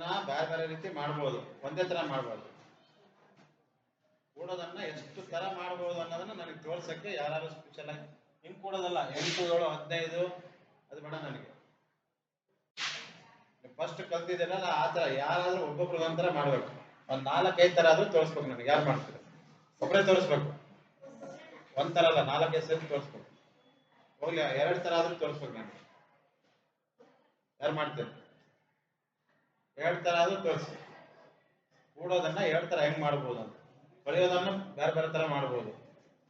ಕೂಡೋದನ್ನ ಬೇರೆ ಬೇರೆ ರೀತಿ ಮಾಡ್ಬೋದು. ಒಂದೇ ತರ ಮಾಡ್ಬೋದು. ಕೂಡೋದನ್ನ ಎಷ್ಟು ತರ ಮಾಡ್ಬೋದು ಅನ್ನೋದನ್ನ ನನಗೆ ತೋರ್ಸಕ್ಕೆ ಯಾರು ಸ್ಪೆಷಲ್ ಆಗಿ ಹಿಂಗ್ ಕೂಡೋದಲ್ಲ ಎಂಟು ಏಳು ಹದಿನೈದು, ಅದು ಬೇಡ ನನಗೆ. ಫಸ್ಟ್ ಕಲ್ತಿದ್ದೀರಲ್ಲ ಆ ತರ ಯಾರಾದ್ರೂ ಒಬ್ಬೊಬ್ರು ಒಂಥರ ಮಾಡ್ಬೇಕು. ಒಂದ್ ನಾಲ್ಕೈದು ತರ ಆದ್ರೂ ತೋರಿಸ್ಬೇಕು ನನಗೆ, ಯಾರು ಮಾಡ್ತಾರೆ? ಒಬ್ಬರೇ ತೋರಿಸ್ಬೇಕು. ಒಂದ್ ತರ ಅಲ್ಲ, ನಾಲ್ಕೈದು ಸರಿ ತೋರಿಸ್ಬೇಕು. ಹೋಗ್ಲಿ, ಎರಡ್ ತರ ಆದ್ರೂ ತೋರಿಸ್ಬೇಕು ನನಗೆ. ಯಾರು ಮಾಡ್ತೀರಿ? ಎರಡು ಅದು ತೋರಿಸಿ. ಕೂಡೋದನ್ನ ಹೇಳ್ತಾರ ತರ ಹೆಂಗ್ ಮಾಡ್ಬೋದು ಅಂತ. ಕಲಿಯೋದನ್ನ ಬೇರೆ ಬೇರೆ ತರ ಮಾಡ್ಬೋದು.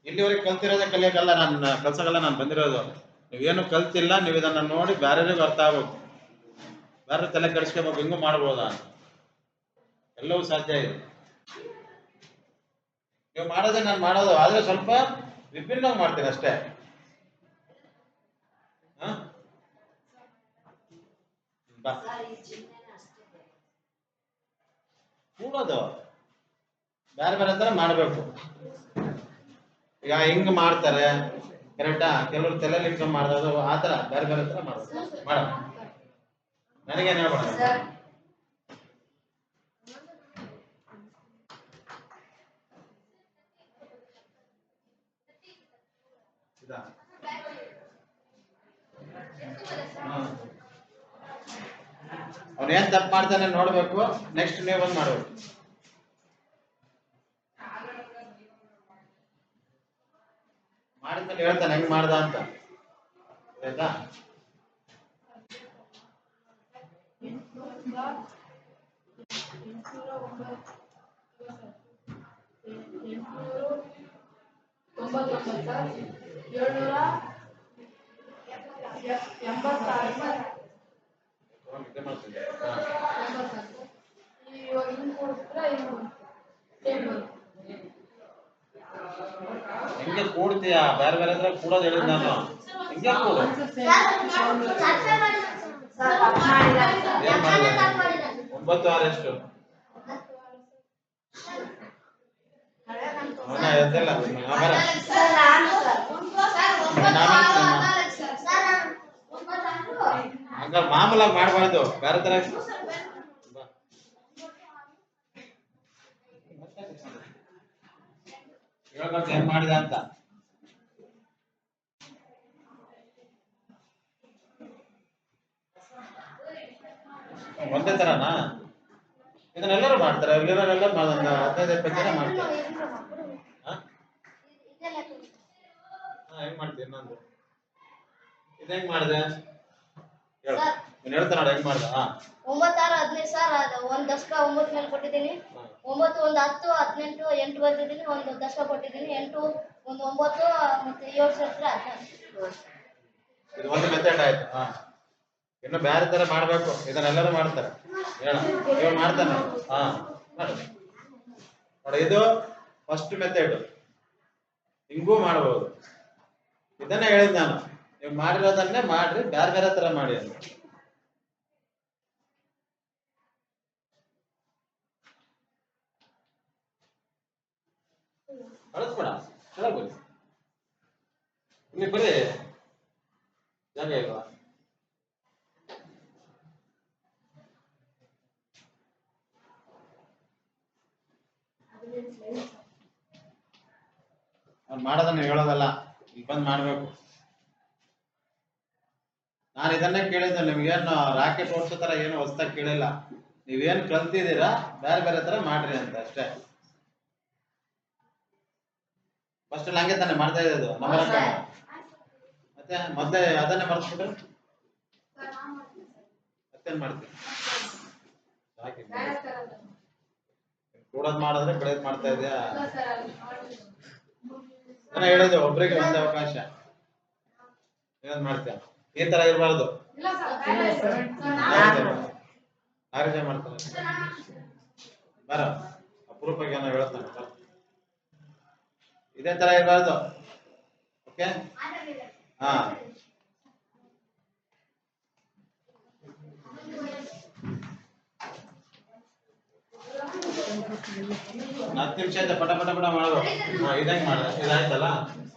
ಇಲ್ಲಿವರೆಗೆ ಕಲ್ತಿರೋದೇ ಕಲಿಯಕಲ್ಲ ನಾನು ಕೆಲಸಗಳ ನಾನು ಬಂದಿರೋದು. ನೀವೇನು ಕಲ್ತಿಲ್ಲ, ನೀವು ಇದನ್ನ ನೋಡಿ ಬೇರೆಯವ್ರಿಗೆ ಅರ್ಥ ಆಗ್ಬೇಕು. ಬೇರೆ ತಲೆ ಕೆಡಿಸ್ಕೋಬೇಕು, ಹೆಂಗು ಮಾಡ್ಬೋದಾ? ಎಲ್ಲವೂ ಸಾಧ್ಯ ಇದೆ. ನೀವು ಮಾಡೋದೇ ನಾನು ಮಾಡೋದು, ಆದ್ರೆ ಸ್ವಲ್ಪ ವಿಭಿನ್ನವಾಗಿ ಮಾಡ್ತೀನಿ ಅಷ್ಟೇ. ಹ? ಬಾ. ಕೂಡೋದು ಬೇರೆ ಬೇರೆ ತರ ಮಾಡಬೇಕು. ಈಗ ಹಿಂಗ್ ಮಾಡ್ತಾರೆ? ಕರೆಕ್ಟಾ ಕೆಲವರು ತಲೆಯಲ್ಲಿ ಇಟ್ಕೊಂಡ್ ಮಾಡೋದು ಆ ತರ ಬೇರೆ ಬೇರೆ ತರ ಮಾಡೋದು ಮಾಡ. ನನಗೇನ್ ಹೇಳ್ಬೇಡ? ಇದಾ? ಹಾ. ಅವ್ನ್ ಏನ್ ತಪ್ಪು ಮಾಡ್ತಾನೆ ನೋಡ್ಬೇಕು. ನೆಕ್ಸ್ಟ್ ನೀವು ಒಂದ್ ಮಾಡ್ಬೇಕು ಮಾಡಿದ್ಮೇಲೆ ಹೇಳ್ತಾನೆ, ಹೆಂಗ್ ಮಾಡ್ದ ಅಂತ. ಆಯ್ತಾ? ಎಂಬತ್ತಾರು ತಗೊಂಡ್ ಇದೇ ಮಾಡ್ತೀನಿ. ಹಾ. ಎಂಬತ್ತಾರು ಇವಾಗ ಹಿಂಗೆ ಕೊಡ್ತಾರೆ ಹಿಂಗೆ ಹೆಂಗೆ ಕೂಡ್ತೀಯ ಬೇರೆ ಬೇರೆ ಅಂದ್ರೆ ಕೂಡೋದು ಹೇಳಿದ್ ನಾನು ಹಿಂಗೆ ಕೂಡು ಏನ್ ಮಾಡಿದೆ ಒಂಬತ್ತು ಆರು ಎಷ್ಟು ಅವನ ಎದ್ದಲ್ಲ ಆ, ಬರ ಹಂಗ ಮಾಮೂಲಾಗಿ ಮಾಡಬಾರ್ದು ಬೇರೆ ತರ. ಹೇಳ್ಬೇಕು ಹೆಂಗ್ ಮಾಡಿದ ಅಂತ ಒಂದೇ ತರನಾ? ಇದನ್ನೆಲ್ಲರೂ ಮಾಡ್ತಾರೆ? ಇಲ್ಲಿರೋರೆಲ್ಲ ಹದಿನೈದು ಇಪ್ಪತ್ತು ಜನ ಮಾಡ್ತಾರೆ. ಹೆಂಗ್ ಇನ್ನೊಂದು? ಇದು ಹೆಂಗ್ ಮಾಡಿದೆ? ಹೇಳು. ನೀನ್ ಹೇಳ್ತಾ ನೋಡು ಹೆಂಗ್ ಮಾಡ್ದ? ಹಾ. ಒಂಬತ್ತಾರು ಹದಿನೈದು ಸಾವಿರ ಒಂದು ದಶಕ ಒಂಬತ್ತು ಮೇಲೆ ಕೊಟ್ಟಿದ್ದೀನಿ. ಒಂಬತ್ತು ಒಂದು ಹತ್ತು ಹದಿನೆಂಟು ಎಂಟು ಬರ್ತಿದ್ದೀನಿ ಒಂದು ದಶಕ ಕೊಟ್ಟಿದ್ದೀನಿ. ಎಂಟು ಒಂದು ಒಂಬತ್ತು ಮತ್ತೆ ಏಳು ಸೇರಿದ್ರೆ ಹದಿನಾರು ಇದು ಒಂದು ಮೆಥಡ್ ಆಯ್ತು. ಹಾ. ಇನ್ನು ಬೇರೆ ತರ ಮಾಡ್ಬೇಕು. ಇದನ್ನೆಲ್ಲರೂ ಮಾಡ್ತಾರೆ. ಹೇಳ. ಮಾಡ್ತಾನೆ. ಹಾ. ನೋಡಿ, ಇದು ಫಸ್ಟ್ ಮೆಥಡ್ ಹಿಂಗೂ ಮಾಡ್ಬೋದು. ಇದನ್ನೇ ಹೇಳಿದ್ ನಾನು. ನೀವು ಮಾಡಿರೋದನ್ನೇ ಮಾಡ್ರಿ, ಬೇರೆ ಬೇರೆ ತರ ಮಾಡಿ ಅಂತ. ಅಳಿಸ್ಬೇಡ ಇಲ್ಲಿ ಬರೀ ಜಾಗ ಇಲ್ವಾ? ಅವ್ನು ಮಾಡೋದನ್ನ ಹೇಳೋದಲ್ಲ ಇಲ್ಲಿ ಬಂದು ಮಾಡ್ಬೇಕು. ನಾನು ಇದನ್ನೇ ಕೇಳಿದ್ದೆ ನಿಮ್ಗೇನು ರಾಕೆಟ್ ಓಡಿಸೋ ತರ ಏನು ಹೊಸ್ದಾಗಿ ಕೇಳಿಲ್ಲ. ನೀವೇನು ಕಲ್ತಿದ್ದೀರಾ ಬೇರೆ ಬೇರೆ ತರ ಮಾಡ್ರಿ ಅಂತ ಅಷ್ಟೇ. ಫಸ್ಟ್ ಹಂಗೆ ತಾನೆ ಮಾಡ್ತಾ ಇದ್ದು ನಂಬರ್ ಮತ್ತೆ ಮೊದಲೇ ಅದನ್ನೇ ಮರ್ಸ್ಬಿಟ್ರೆ ಮತ್ತೇನ್ ಮಾಡ್ತೀನಿ ಸಾಕು ಕೂಡೋದ್ ಮಾಡಿದ್ರೆ ಬೆಳೆದ್ ಮಾಡ್ತಾ ಇದೆಯಾ? ನಾನು ಹೇಳೋದು ಒಬ್ರಿಗೆ ಒಂದೇ ಅವಕಾಶ. ಏನ್ ಮಾಡ್ತೇನೆ ಈ ತರ ಇರಬಾರ್ದು. ಆರೋಗ್ಯ ಮಾಡ್ತಾರೆ? ಬರ. ಅಪರೂಪಕ್ಕೆ ಏನೋ ಹೇಳ್ತಾನೆ. ಬರ. ಇದೇ ತರ ಇರಬಾರ್ದು. ಓಕೆ ಹಾ. ಹತ್ತು ನಿಮಿಷ ಆಯ್ತಾ? ಪಟ ಪಟ ಪಟ ಮಾಡ್ಬೇಕು ಇದಂಗೆ ಇದಂಗ್ ಮಾಡ. ಇದಾಯ್ತಲ್ಲ?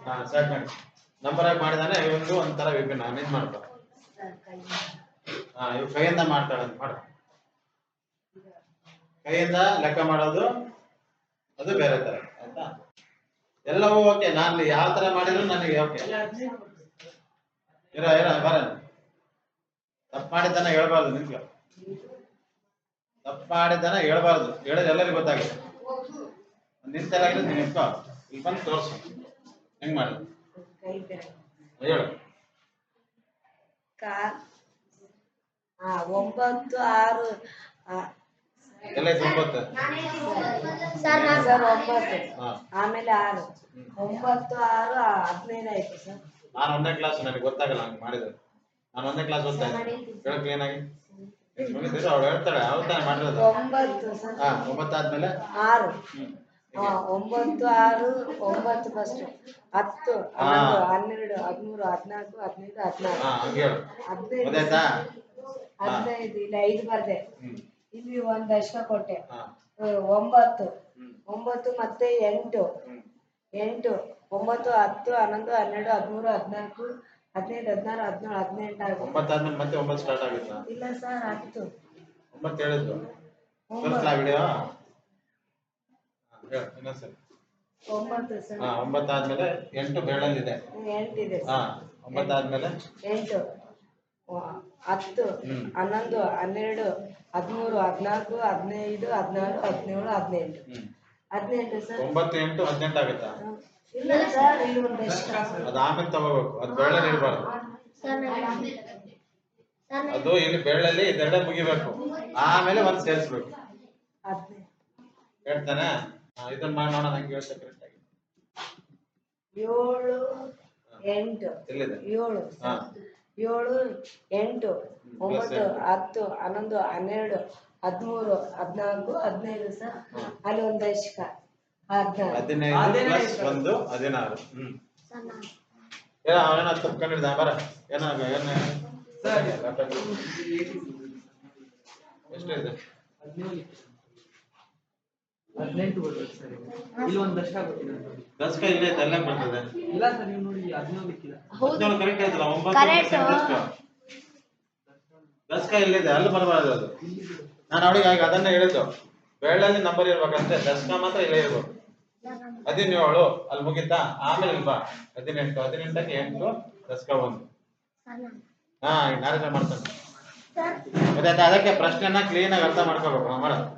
ಹಾ ಮಾಡಿ. ನಂಬರ್ ಆಗಿ ಮಾಡಿದಾನೆ, ಇವಂದು ಒಂಥರ ವಿಭಿನ್ನ. ನಿಂತ್ ಮಾಡ್ಕೊ. ಹಾ ಇವ್ ಕೈಯಿಂದ ಮಾಡ್ತಾಳೆ ಅಂತ ಮಾಡು. ಕೈಯಿಂದ ಲೆಕ್ಕ ಮಾಡೋದು, ಅದು ಬೇರೆ ತರ. ಆಯ್ತಾ? ಎಲ್ಲವೂ ಓಕೆ. ನಾನು ಯಾವ ತರ ಮಾಡಿದ್ರು ನನಗೆ ಓಕೆ. ಇರ ಇರ, ಬರ. ತಪ್ಪು ಮಾಡಿದ್ದಾನೆ ಹೇಳ್ಬಾರ್ದು ನಿಮ್ಗೆ. ತಪ್ಪು ಮಾಡಿದ್ದಾನ ಹೇಳ್ಬಾರ್ದು. ಹೇಳಿದ್ರೆ ಎಲ್ಲರಿಗೂ ಗೊತ್ತಾಗುತ್ತೆ. ನಿಂತೆಲ್ಲಾಗಿದ್ರೆ ನೀನು ಇಲ್ಲಿ ಬಂದು ತೋರಿಸು. ಹೆಂಗ್ ಮಾಡಿ ಹೇಳು ಕಾ- ಆ, ಒಂಬತ್ತು ಆರು ಎಲ್ಲ ಒಂಬತ್ತು. ಸರ್ ಆಮೇಲೆ ಆರು. ಒಂಬತ್ತು ಆರು ಹದಿನೈದು ಆಯ್ತು ಸರ್. ನಾನು ಒಂದನೇ ಕ್ಲಾಸ್ ನನಗೆ ಗೊತ್ತಾಗಲ್ಲ ಹಂಗೆ ಮಾಡಿದ್ರೆ. ನಾನು ಒಂದನೇ ಕ್ಲಾಸ್ ಓದ್ತಾ ಇದ್ದೆ. ಹೇಳು ಅವಳು ಹೇಳ್ತಾಳೆ ಮಾಡಿರೋದು. ಒಂಬತ್ತು ಆರು. ಹಾ ಒಂಬತ್ತು ಆರು ಒಂಬತ್ತು ಫಸ್ಟ್ ಹತ್ತು ಹನ್ನೊಂದು ಹನ್ನೆರಡು ಹದಿಮೂರು ಹದಿನಾಲ್ಕು ಹದಿನೈದು ಹದಿನಾರು. ಹಾ ಹಂಗೆ ಹೇಳು. ಹದಿನೈದು. ಗೊತ್ತಾಯ್ತಾ? ಹದಿನೈದು ಇಲ್ಲಿ ಐದು ಬರ್ದೆ. ಇಲ್ಲಿ ಒಂದ್ ದಶಕ ಕೊಟ್ಟೆ. ಒಂಬತ್ತು. ಒಂಬತ್ತು ಮತ್ತೆ ಎಂಟು. ಎಂಟು ಒಂಬತ್ತು ಹತ್ತು ಹನ್ನೊಂದು ಹನ್ನೆರಡು ಹದಿಮೂರು ಹದಿನಾಲ್ಕು ಹದಿನೈದು ಹದಿನಾರು ಹದಿನೇಳು ಹದಿನೆಂಟು ಆಗುತ್ತೆ ಒಂಬತ್ತಾದ್ಮೇಲೆ ಮತ್ತೆ ಒಂಬತ್ತು ಸ್ಟಾರ್ಟ್ ಆಗುತ್ತಾ? ಇಲ್ಲ ಸರ್ ಹತ್ತು ಒಂಬತ್ತು ಹೇಳಿದ್ರು. ಒಂಬತ್ತು. ತೋರಿಸ್ಲಾ ವಿಡಿಯೋ ಹೇಳು ಇನ್ನೊಂದ್ಸರಿ ಒಂಬತ್ತು ಸರ್ ಹಾ ಒಂಬತ್ತಾದ್ಮೇಲೆ ಎಂಟು ಬೇಳಲ್ಲಿದೆ ಎಂಟಿದೆ ಹಾ ಒಂಬತ್ತು ಒಂಬತ್ತಾದ್ಮೇಲೆ? ಎಂಟು. ಹತ್ತು ಹ್ಮ್. ಹನ್ನೊಂದು ಹನ್ನೆರಡು ಹದಿಮೂರು ಹದಿನಾಲ್ಕು ಹದಿನೈದು ಹದಿನಾರು ಹದಿನೇಳು ಹದಿನೆಂಟು. ಹ್ಮ್. ಹದಿನೆಂಟು ಸರ್ ಒಂಬತ್ತು ಎಂಟು ಹದಿನೆಂಟು ಆಗುತ್ತಾ? ಅದು ಆಮೇಲೆ ತಗೋಬೇಕು. ಅದು ಬೆಳ್ಳಲ್ಲಿ ಇರಬಾರ್ದು. ನಾನು ಅದು ಇಲ್ಲಿ ಬೆಳ್ಳಲ್ಲಿ ಇದೆಲ್ಲ ಮುಗಿಬೇಕು. ಆಮೇಲೆ ಒಂದ್ ಸೇರಿಸ್ಬೇಕು. ಹೇಳ್ತಾನೆ? ಇದನ್ ಇದನ್ನ ಮಾಡಿ ನೋಡೋಣ ನಂಗೆ ಯೋಚನೆ ಕರೆಕ್ಟ್ ಆಗಿ. ಏಳು ಎಂಟು. ಏಳು. ಏಳು ಎಂಟು ಒಂಬತ್ತು. ಹತ್ತು ಹನ್ನೊಂದು ಹನ್ನೆರಡು ಹದಿಮೂರು ಹದಿನಾಲ್ಕು ಹದಿನೈದು ಸರ್. ಅಲ್ಲಿ ಒಂದು ದಶಕ ಹದಿನೈದು ಪ್ಲಸ್ ಒಂದು ಹದಿನಾರು. ಹ್ಮ್. ಸರ್ ನಾನು ಏನ ಅವನೇನ ಬರ ಏನಾಗ ಏನ ಎಷ್ಟಿದೆ ಹದಿನೆಂಟು ಬರ್ಬೇಕು ಸರ್. ಇದು. ಇಲ್ಲಿ ಒಂದು ದಶಕ ಗೊತ್ತಿಲ್ಲ ದಸ್ಕ ಇಲ್ಲೇ ಐತೆ ಅಲ್ಲೇ ಬರ್ತದೆ ಇಲ್ಲ ಸರ್ ನೀವು ನೋಡಿ ಹದಿನೇಳು ಲಿಕ್ಕಿಲ್ಲ ಹದಿನೇಳು ಕರೆಕ್ಟ್ ಆಯ್ತಲ್ಲ ಒಂಬತ್ತು Correct. percent ದಸ್ಕ ದಸ್ಕ ಇಲ್ಲಿದೆ ಅಲ್ಲಿ ಬರಬಾರ್ದು ಅದು. ನಾನು ಅವಳಿಗೆ ಅದನ್ನ ಹೇಳಿದ್ದು. ಬೆಳ್ಳಲ್ಲಿ ನಂಬರ್ ಇರ್ಬೇಕಂತೆ ದಸ್ಕ ಮಾತ್ರ ಇಲ್ಲೇ ಇರ್ಬೇಕು. ಹದಿನೇಳು ಅಲ್ಲಿ ಮುಗಿತಾ? ಆಮೇಲೆ ಬಾ. ಹದಿನೆಂಟು ಹದಿನೆಂಟಕ್ಕೆ ಎಂಟು ದಸ್ಕ ಒಂದು. ಹಾ ನಾರಾಯಣ ಮಾಡ್ತಾನೆ. ಗೊತ್ತಾಯ್ತಾ ಅದಕ್ಕೆ ಪ್ರಶ್ನೆನ ಕ್ಲೀನ್ ಆಗಿ ಅರ್ಥ ಮಾಡ್ಕೋಬೇಕು ನಾವು ಮಾಡೋದು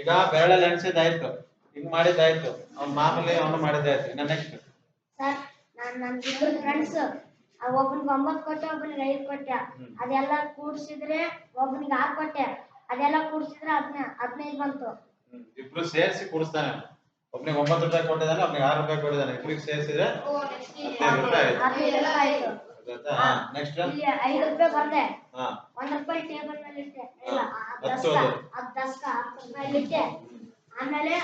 ಈಗ ಬೆರಳಲ್ಲಿ ಎಣಿಸಿದಾಯ್ತು ಹಿಂಗ್ ಮಾಡಿದ್ದಾಯ್ತು. ಅವ್ನ್ ಮಾಮೂಲಿ ಅವನು ಮಾಡಿದ್ದಾಯ್ತು. ಇನ್ನ ನೆಕ್ಸ್ಟ್ ನಾನು ನನ್ನ ಇಬ್ಬರು ಫ್ರೆಂಡ್ಸ್ ಒಬ್ಬನಿಗೆ ಒಂಬತ್ತು ಕೊಟ್ಟೆ ಒಬ್ಬನಿಗೆ ಐದು ಕೊಟ್ಟೆ. ಅದೆಲ್ಲ ಕೂಡಿಸಿದ್ರೆ ಒಬ್ಬನಿಗೆ ಆರು ಕೊಟ್ಟೆ. ಅದೆಲ್ಲ ಕೂಡಿಸಿದ್ರೆ ಹದಿನ ಹದಿನೈದು ಬಂತು. ಇಬ್ರು ಸೇರಿಸಿ ಕೂಡಿಸ್ತಾನೆ. ಒಬ್ನಿಗೆ ಒಂಬತ್ತು ರೂಪಾಯಿ ಕೊಟ್ಟಿದ್ದಾನೆ ಒಬ್ನಿಗೆ ಆರು ರೂಪಾಯಿ ಕೊಟ್ಟಿದ್ದಾನೆ. ಇಬ್ಬರಿಗೆ ಸೇರಿಸಿದ್ರೆ ಹದಿನೈದು ರೂಪಾಯಿ ಆಯ್ತು. ಹದಿನೈದು ರೂಪಾಯಿ ಆಯ್ತು. ಗೊತ್ತಾಯ್ತಾ? ಹಾ. ನೆಕ್ಸ್ಟ್ ಇಲ್ಲಿ ಐದು ರೂಪಾಯಿ ಬರ್ದೆ ಒಂದ್ ರೂಪಾಯಿ ಟೇಬಲ್ ಮೇಲೆ ಇಟ್ಟೆ. ಇಲ್ಲ ಹತ್ತು ದಸ್ಕ ಹತ್ತು ರೂಪಾಯಿ ಇಟ್ಟೆ. ಆಮೇಲೆ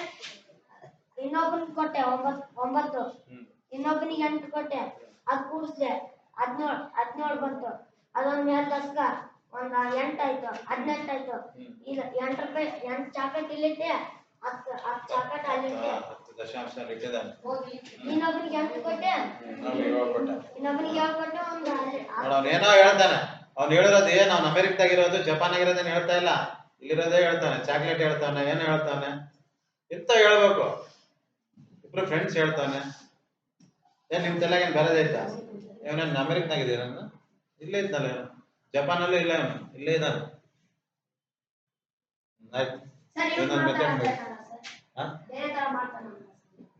ಇನ್ನೊಬ್ಬನಿಗೆ ಕೊಟ್ಟೆ ಒಂಬತ್ತು. ಒಂಬತ್ತು ಇನ್ನೊಬ್ಬನಿಗೆ ಎಂಟು ಕೊಟ್ಟೆ. ಅದ್ ಕೂಡಿಸ್ದೆ. ಹದಿನೇಳು ಹದಿನೇಳು ಬಂತು. ಅದೊಂದ್ ಮೇಲೆ ದಸ್ಕ ಒಂದ್ ಎಂಟಾಯ್ತು ಆಯ್ತು. ಹದಿನೆಂಟು ಆಯ್ತು. ಹ್ಮ್. ಈಗ ಎಂಟು ರೂಪಾಯಿ ಎಂಟು ಚಾಕ್ಲೇಟ್ ಇಲ್ಲಿಟ್ಟೆ. ಹತ್ತು ದಶಾಂಶ ಇಟ್ಟಿದ್ದಾನೆ ಕೊಟ್ಟೆ? ಒಂದು ಅವ್ನು ಏನೋ ಹೇಳ್ತಾನೆ. ಅವ್ನು ಹೇಳಿರೋದು ಏನ್? ಅವ್ನು ಅಮೆರಿಕದಾಗಿರೋದು ಜಪಾನ್ ಆಗಿರೋದೇನ್ ಹೇಳ್ತಾ ಇಲ್ಲ? ಇಲ್ಲಿರೋದೇ ಹೇಳ್ತಾನೆ ಚಾಕ್ಲೇಟ್ ಹೇಳ್ತಾನೆ ಏನು ಹೇಳ್ತಾನೆ? ಇಂತ ಹೇಳ್ಬೇಕು. ಇಬ್ರು ಫ್ರೆಂಡ್ಸ್ ಹೇಳ್ತಾನೆ. ಏನ್ ನಿಮ್ ತಲೆಗೆ ಏನ್ ಬೇರೆದೇ ಐತಾ ಇವನೇನ್ ಅಮೆರಿಕನಾಗಿದ್ದೀರ ಇಲ್ಲೇ ಇದ್ನಲ್ಲ ಇವನು ಜಪಾನಲ್ಲೂ ಇಲ್ಲ ಇವನು ಇಲ್ಲೇ ಇದ್ದಾನೆ. ಆಯ್ತು. ತರ ಮಾಡ್ತಾನ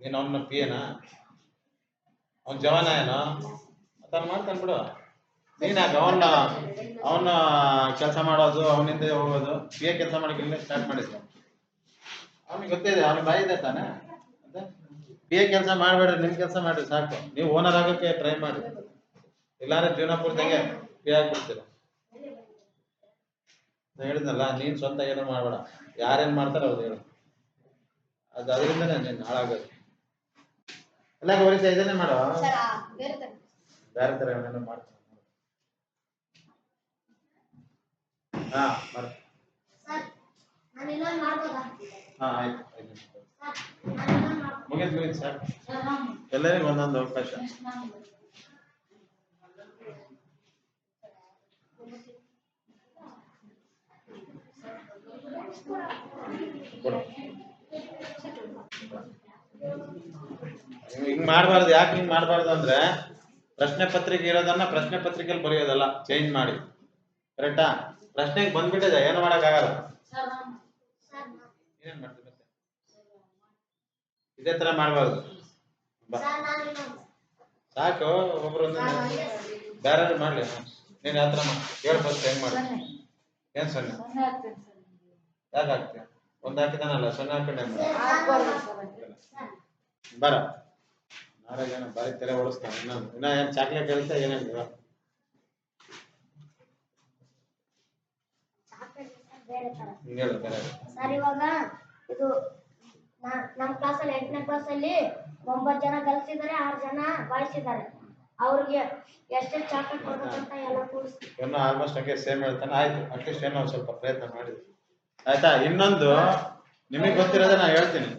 ನೀನು ಅವನ ಪಿ ಏನಾ ಅವ್ನ ಜವಾನ ಏನೋ? ಮತ್ತ ಮಾಡ್ತಾನೆ ಬಿಡು. ನೀನ್ ಅವನ್ನ ಅವನ ಕೆಲಸ ಮಾಡೋದು ಅವನಿಂದ ಹೋಗೋದು ಪಿ ಎ ಕೆಲಸ ಮಾಡಕ್ಕೆ ಸ್ಟಾರ್ಟ್ ಮಾಡಿದ್ರು ಅವನಿಗೆ ಗೊತ್ತಿದೆ ಅವನಿಗೆ ಬಾಯಿ ಇದೆ ತಾನೆ? ಪಿ ಎ ಕೆಲಸ ಮಾಡಬೇಡ್ರಿ ನಿಮ್ ಕೆಲಸ ಮಾಡ್ರಿ ಸಾಕು. ನೀವು ಓನರ್ ಆಗೋಕ್ಕೆ ಟ್ರೈ ಮಾಡಿ ಇಲ್ಲಾಂದ್ರೆ ಜೀವನ ಪೂರ್ತಿಗೆ ಪಿ ಆಗ್ಬಿಡ್ತೀರ. ಹೇಳಿದ್ನಲ್ಲ ನೀನ್ ಸ್ವಂತ ಏನೂ ಮಾಡಬೇಡ. ಯಾರೇನ್ ಮಾಡ್ತಾರ ಅವ್ರು ಹೇಳು ಅದು ಅದರಿಂದ ನೀನ್ ಹಾಳಾಗೋದು. ಎಲ್ಲ ಗೌರಿತ ಇದನ್ನೇ ಮಾಡೋ. ಬೇರೆ ತರ ಏನೇನೋ ಮಾಡ್ತಾನೆ ಹಾ ಮಾಡು. ಆಯ್ತು ಮುಗಿದ್ ಮುಗಿದ್ ಸರ್. ಎಲ್ಲರಿಗೂ ಒಂದೊಂದು ಅವಕಾಶ. ಹಿಂಗ್ ಮಾಡಬಾರ್ದು, ಯಾಕೆ ಹಿಂಗ್ ಮಾಡಬಾರ್ದು ಅಂದ್ರೆ ಪ್ರಶ್ನೆ ಪತ್ರಿಕೆ ಇರೋದನ್ನ ಪ್ರಶ್ನೆ ಪತ್ರಿಕೆಯಲ್ಲಿ ಬರೆಯೋದಲ್ಲ ಚೇಂಜ್ ಮಾಡಿ. ಕರೆಕ್ಟಾ ಪ್ರಶ್ನೆಗೆ ಬಂದ್ಬಿಟ್ಟಿದೆ, ಏನು ಮಾಡಕ್ಕಾಗಲ್ಲ. ಏನೇನು ಮಾಡ್ತೀವಿ ಮತ್ತೆ? ಇದೇ ತರ ಮಾಡಬಾರ್ದು. ಸಾಕು, ಒಬ್ರು ಬೇರೆ ಮಾಡ್ಲಿ, ನೀನ್ ಯಾವ ಥರ ಫಸ್ಟ್ ಹೆಂಗ್ ಮಾಡಿ. ಏನ್ ಸೊನ್ನೆ ಯಾಕೆ ಹಾಕ್ತೀಯ ಒಂದ್ ಹಾಕಿದಾನಲ್ಲ ಸೊನ್ನೆ ಹಾಕೊಂಡು ಬರ. ನಾಳೆಗೆ ಏನೋ ಬಾರಿ ತಲೆ ಓಡಿಸ್ತಾನೆ ಇನ್ನೊಂದು. ಇನ್ನ ಏನ್ ಚಾಕ್ಲೇಟ್ ಹೇಳ್ತಾ ಏನೇನು ಹೇಳು ಬೇರೆ ಸರ್ ಇವಾಗ ಇದು ನಮ್ಮ ಕ್ಲಾಸಲ್ಲಿ ಎಂಟನೇ ಕ್ಲಾಸಲ್ಲಿ ಒಂಬತ್ತು ಜನ ಕಲ್ಸಿದ್ದಾರೆ ಆರು ಜನ ಬಾಯ್ಸ್ ಇದ್ದಾರೆ ಅವ್ರಿಗೆ ಎಷ್ಟೆಷ್ಟು ಚಾಕ್ಲೇಟ್ ಕೊಡ್ಬೇಕಂತ ಎಲ್ಲ ಕೂಡಿಸ್ತೀವಿ ಏನೋ ಆಲ್ಮೋಸ್ಟ್ ಹಂಗೆ ಸೇಮ್ ಹೇಳ್ತಾನೆ. ಆಯ್ತು ಅಟ್ಲೀಸ್ಟ್ ಏನೋ ಸ್ವಲ್ಪ ಪ್ರಯತ್ನ ಮಾಡಿದ್ವಿ ಆಯ್ತಾ ಇನ್ನೊಂದು ನಿಮಗೆ ಗೊತ್ತಿರೋದ ನಾ ಹೇಳ್ತೀನಿ.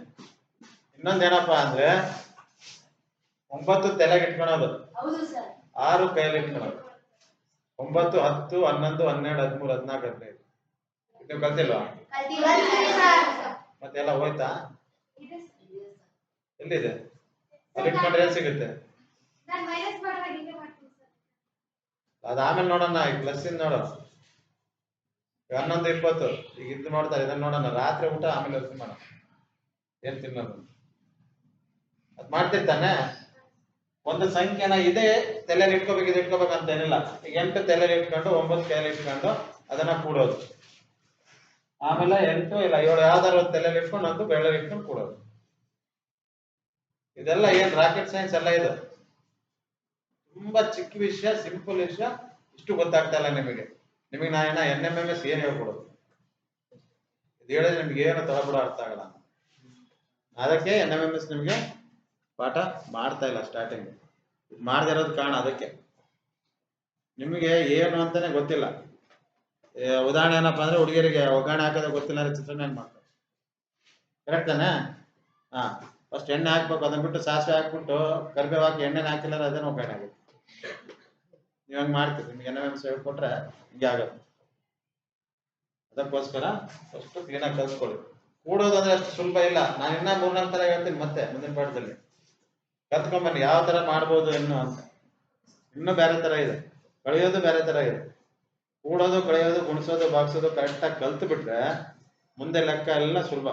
ಇನ್ನೊಂದ್ ಏನಪ್ಪಾ ಅಂದ್ರೆ ಒಂಬತ್ತು ತಲೆಗೆ ಇಟ್ಕೊಳೋದು. ಆರು ಕೈಯಲ್ಲಿ ಇಟ್ಕೊಳೋದು. ಒಂಬತ್ತು ಹತ್ತು ಹನ್ನೊಂದು ಹನ್ನೆರಡು ಹದಿಮೂರು ಹದಿನಾಲ್ಕು ಹದಿನೈದು. ನೀವು ಕಲ್ತಿಲ್ವಾ? ಮತ್ತೆಲ್ಲ ಹೋಯ್ತಾ? ಎಲ್ಲಿದೆ? ಅಲ್ಲಿ ಇಟ್ಕೊಂಡ್ರೆ ಏನ್ ಸಿಗುತ್ತೆ? ನಾನು ಮೈನಸ್ ಮಾಡುವಾಗ ಹಿಂಗೆ ಮಾಡ್ತೀನಿ ಸರ್. ಅದ ಆಮೇಲೆ ನೋಡೋಣ ಈ ಪ್ಲಸ್ ಇಂದ ನೋಡು ಈಗ ಹನ್ನೊಂದು ಇಪ್ಪತ್ತು. ಈಗ ಇದು ಮಾಡ್ತಾರೆ ಇದನ್ನ ನೋಡೋಣ. ರಾತ್ರಿ ಊಟ, ಆಮೇಲೆ ಯೋಚನೆ ಮಾಡೋಣ. ಏನ್ ತಿನ್ನೋದು? ಅದ್ ಮಾಡ್ತಿರ್ತಾನೆ ಒಂದು ಸಂಖ್ಯೆನ ಇದೆ ತಲೆ ಇಟ್ಕೋಬೇಕು, ಇದು ಇಟ್ಕೋಬೇಕು ಅಂತ ಏನಿಲ್ಲ. ಈಗ ಎಂಟು ತಲೆಯಲ್ಲಿ ಇಟ್ಕೊಂಡು, ಒಂಬತ್ತು ಕೈಯಲ್ಲಿ ಇಟ್ಕೊಂಡು ಅದನ್ನ ಕೂಡೋದು. ಆಮೇಲೆ ಎಂಟು ಇಲ್ಲ, ಏಳು ಯಾವ್ದಾರು ತಲೆಯಲ್ಲಿ ಇಟ್ಕೊಂಡು, ಒಂದು ಇಟ್ಕೊಂಡು ಕೂಡೋದು. ಇದೆಲ್ಲ ಏನ್ ರಾಕೆಟ್ ಸೈನ್ಸ್ ಎಲ್ಲ ಇದು? ತುಂಬಾ ಚಿಕ್ಕ ವಿಷಯ ಸಿಂಪಲ್ ವಿಷಯ, ಇಷ್ಟು ಗೊತ್ತಾಗ್ತಾ ಇಲ್ಲ ನಿಮಗೆ. ನಿಮಗೆ ನಾ ಇನ್ನ ಎನ್ ಎಂ ಎಂ ಎಸ್ ಏನ್ ಹೇಳ್ಕೊಡೋದು. ಇದು ಹೇಳಿದ್ರೆ ನಿಮ್ಗೆ ಏನು ತಳಬುಡ ಅರ್ಥ ಆಗಲ್ಲ. ಅದಕ್ಕೆ ಎನ್ ಎಂ ಎಂ ಎಸ್ ನಿಮ್ಗೆ ಪಾಠ ಮಾಡ್ತಾ ಇಲ್ಲ ಸ್ಟಾರ್ಟಿಂಗ್ ಮಾಡದೇ ಇರೋದು ಕಾರಣ ಅದಕ್ಕೆ. ನಿಮಗೆ ಏನು ಅಂತಾನೆ ಗೊತ್ತಿಲ್ಲ. ಉದಾಹರಣೆ ಏನಪ್ಪಾ ಅಂದ್ರೆ ಹುಡುಗಿಯರಿಗೆ ಒಗ್ಗರಣೆ ಹಾಕೋದೇ ಗೊತ್ತಿಲ್ಲ ಅಂದ್ರೆ ಚಿತ್ರಾನ್ನ ಹೆಂಗ್ ಮಾಡ್ತಾರೆ? ಕರೆಕ್ಟ್ ತಾನೆ? ಹಾ ಫಸ್ಟ್ ಎಣ್ಣೆ ಹಾಕ್ಬೇಕು, ಅದನ್ನ ಬಿಟ್ಟು ಸಾಸಿವೆ ಹಾಕ್ಬಿಟ್ಟು ಕರಿಬೇವು ಹಾಕಿ ಎಣ್ಣೆನ ಹಾಕಿಲ್ಲ ಅದೇನು ಒಗ್ಗರಣೆ ಆಗುತ್ತೆ. ನೀವು ಹಂಗೆ ಮಾಡ್ತೀರಿ ನಿಮ್ಗೆ ಮೆಣಸು ಹೇಳ್ಕೊಟ್ರೆ ಹಿಂಗೆ ಆಗುತ್ತೆ ಅದಕ್ಕೋಸ್ಕರ ಫಸ್ಟ್ ಕ್ಲೀನಾಗಿ ಕಲ್ಸ್ಕೊಳ್ಳಿ ಕೂಡೋದು ಅಂದ್ರೆ ಅಷ್ಟು ಸುಲಭ ಇಲ್ಲ. ನಾನು ಇನ್ನ ಮೂರ್ನಾಲ್ಕು ತರ ಹೇಳ್ತೀನಿ ಮತ್ತೆ ಮುಂದಿನ ಪಾಠದಲ್ಲಿ. ಕಲ್ತ್ಕೊಂಬನ್ನಿ ಯಾವ ತರ ಮಾಡ್ಬೋದು ಇನ್ನು ಅಂತ. ಇನ್ನೂ ಬೇರೆ ತರ ಇದೆ. ಕಳೆಯೋದು ಬೇರೆ ತರ ಇದೆ. ಕೂಡೋದು ಕಳೆಯೋದು ಗುಣಿಸೋದು ಬಾಗ್ಸೋದು ಕರೆಕ್ಟಾಗಿ ಕಲ್ತು ಬಿಟ್ರೆ ಮುಂದೆ ಲೆಕ್ಕ ಎಲ್ಲ ಸುಲಭ.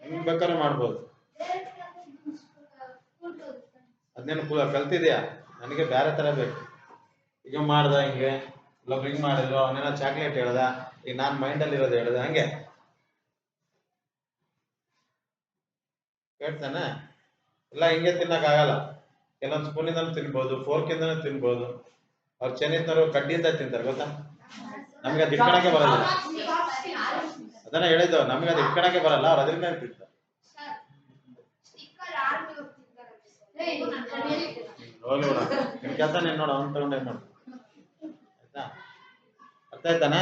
ಹೆಂಗ್ ಬೇಕಾದ್ರೂ ಮಾಡ್ಬೋದು. ಅದನ್ನೇನು ಕಲ್ತಿದ್ಯಾ? ನನಗೆ ಬೇರೆ ತರ ಬೇಕು. ಈಗ ಮಾಡ್ದ ಹಿಂಗೆ, ಇಲ್ಲೊಬ್ರು ಹಿಂಗ್ ಮಾಡಿದ್ರು, ಅವನೇನೋ ಚಾಕ್ಲೇಟ್ ಹೇಳ್ದ, ಈಗ ನಾನ್ ಮೈಂಡಲ್ಲಿ ಇರೋದು ಹೇಳ್ದ, ಹಂಗೆ. ಕೇಳ್ತಾನೆ? ಇಲ್ಲ, ಹಿಂಗೆ ತಿನ್ನಕ್ ಆಗಲ್ಲ. ಕೆಲವೊಂದು ಸ್ಪೂನಿಂದನೂ ತಿನ್ಬೋದು ಫೋರ್ಕಿಂದನೂ ತಿನ್ಬೋದು. ಅವ್ರು ಚೆನ್ನಿದ್ನವರು ಕಡ್ಡಿಯಿಂದ ತಿಂತಾರೆ, ಗೊತ್ತಾ? ನಮ್ಗೆ ಅದು ಇಟ್ಕೊಳಕ್ಕೆ ಬರಲ್ಲ ಅದನ್ನ ಹೇಳಿದ್ದು, ನಮ್ಗೆ ಅದು ಇಟ್ಕೊಳಕ್ಕೆ ಬರಲ್ಲ, ಅವ್ರು ಅದ್ರಿಂದ ತಿಂತಾರೆ. ಹೋಗ್ಲಿ ಬಿಡ. ಕೆಲ್ಸ ನೀನ್ ನೋಡು ಅವ್ನ್ ತಗೊಂಡೇ ಮಾಡು ಆಯ್ತಾ? ಅರ್ಥ ಆಯ್ತಾನೆ